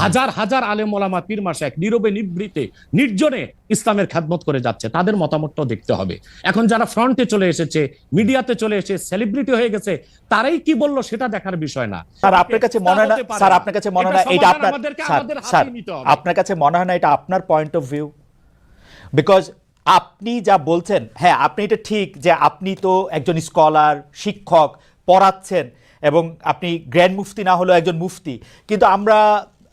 হাজার হাজার আলেম ওলামা পীর মাসেক নীরবে নিবৃতে নির্জনে ইসলামের খ্যাদমত করে যাচ্ছে। তাদের মতামতটাও দেখতে হবে। এখন যারা ফ্রন্টে চলে এসেছে মিডিয়াতে চলে এসে সেলিব্রিটি হয়ে গেছে তারাই কি বলল সেটা দেখার বিষয় না। স্যার আপনার কাছে মনে হয় না স্যার আপনার কাছে মনে হয় না এটা আপনার স্যার। আপনার কাছে মনে হয় না এটা আপনার পয়েন্ট অফ ভিউ বিকজ আপনি যা বলছেন হ্যাঁ আপনি এটা ঠিক যে আপনি তো একজন স্কলার শিক্ষক পড়াচ্ছেন এবং আপনি গ্র্যান্ড মুফতি না হলেও একজন মুফতি কিন্তু আমরা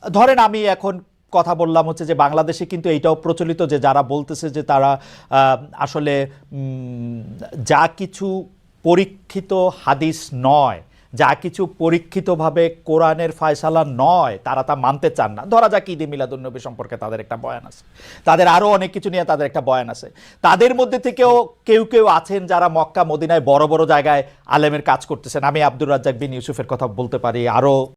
ধরেন আমি এখন কথা বললাম হচ্ছে যে বাংলাদেশে কিন্তু এইটাও প্রচলিত যে যারা বলতেছে যে তারা আসলে যা কিছু পরীক্ষিত হাদিস নয়, যা কিছু পরীক্ষিতভাবে কোরআনের ফায়সালা নয়, তারা তা মানতে চান না। ধরা যাক ঈদে মিলাদুন্নবী সম্পর্কে তাদের একটা বয়ান আছে। তাদের আরও অনেক কিছু নিয়ে তাদের একটা বয়ান আছে। তাদের মধ্যে থেকেও কেউ কেউ আছেন যারা মক্কা, মদিনায় বড় বড় জায়গায় আলেমের কাজ করতেছেন। আমি আব্দুর রাজ্জাক বিন ইউসুফের কথা বলতে পারি আরও